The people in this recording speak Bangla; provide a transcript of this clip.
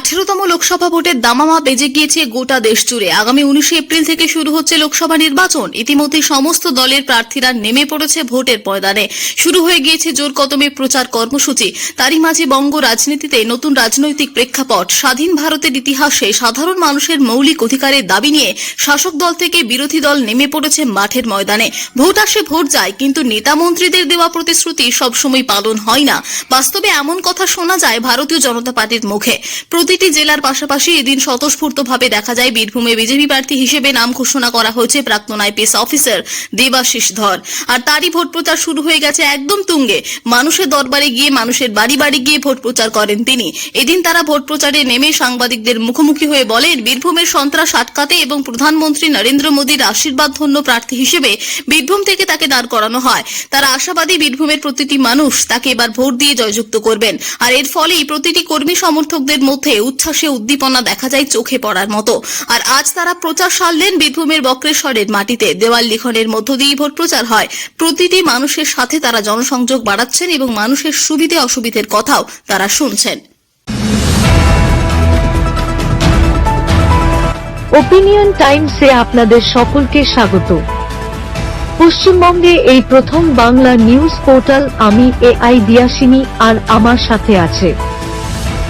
আঠেরোতম লোকসভা ভোটের দামামা বেজে গিয়েছে গোটা দেশ জুড়ে। আগামী উনিশে এপ্রিল থেকে শুরু হচ্ছে লোকসভা নির্বাচন। ইতিমধ্যে সমস্ত দলের প্রার্থীরা নেমে পড়েছে ভোটের ময়দানে। শুরু হয়ে গিয়েছে জোর কদমে প্রচার কর্মসূচি। তারই মাঝে বঙ্গ রাজনীতিতে নতুন রাজনৈতিক প্রেক্ষাপট। স্বাধীন ভারতের ইতিহাসে সাধারণ মানুষের মৌলিক অধিকারের দাবি নিয়ে শাসক দল থেকে বিরোধী দল নেমে পড়েছে মাঠের ময়দানে। ভোট আসে, ভোট যায়, কিন্তু নেতা মন্ত্রীদের দেওয়া প্রতিশ্রুতি সবসময় পালন হয় না। বাস্তবে এমন কথা শোনা যায় ভারতীয় জনতা পার্টির মুখে। প্রতিটি জেলার পাশাপাশি এদিন স্বতঃস্ফূর্তভাবে দেখা যায় বীরভূমে বিজেপি প্রার্থী হিসেবে নাম ঘোষণা করা হয়েছে প্রাক্তন আইপিএস অফিসার দেবাশিস ধর। আর তারই ভোট প্রচার শুরু হয়ে গেছে একদম তুঙ্গে। মানুষের দরবারে গিয়ে মানুষের বাড়ি বাড়ি গিয়ে ভোট প্রচার করেন তিনি। এদিন তারা ভোট প্রচারে নেমে সাংবাদিকদের মুখোমুখি হয়ে বলেন, বীরভূমের সন্ত্রাস আটকাতে এবং প্রধানমন্ত্রী নরেন্দ্র মোদীর আশীর্বাদ ধন্য প্রার্থী হিসেবে বীরভূম থেকে তাকে দাঁড় করানো হয়। তারা আশাবাদী বীরভূমের প্রতিটি মানুষ তাকে এবার ভোট দিয়ে জয়যুক্ত করবেন। আর এর ফলেই প্রতিটি কর্মী সমর্থকদের মধ্যে উচ্ছ্বাসে উদ্দীপনা দেখা যায় চোখে পড়ার মতো। আর আজ তারা প্রচার সারলেন বীরভূমের বক্রেশ্বরের মাটিতে। দেওয়াল লিখনের মধ্য দিয়ে ভোট প্রচার হয়। প্রতিটি মানুষের সাথে তারা জনসংযোগ বাড়াচ্ছেন এবং মানুষের সুবিধে অসুবিধের কথাও তারা শুনছেন। ওপিনিয়ন টাইমসে আপনাদের সকলকে স্বাগত। পশ্চিমবঙ্গে এই প্রথম বাংলা নিউজ পোর্টাল আমি এ আই দিয়াসিনী আর আমার সাথে আছে।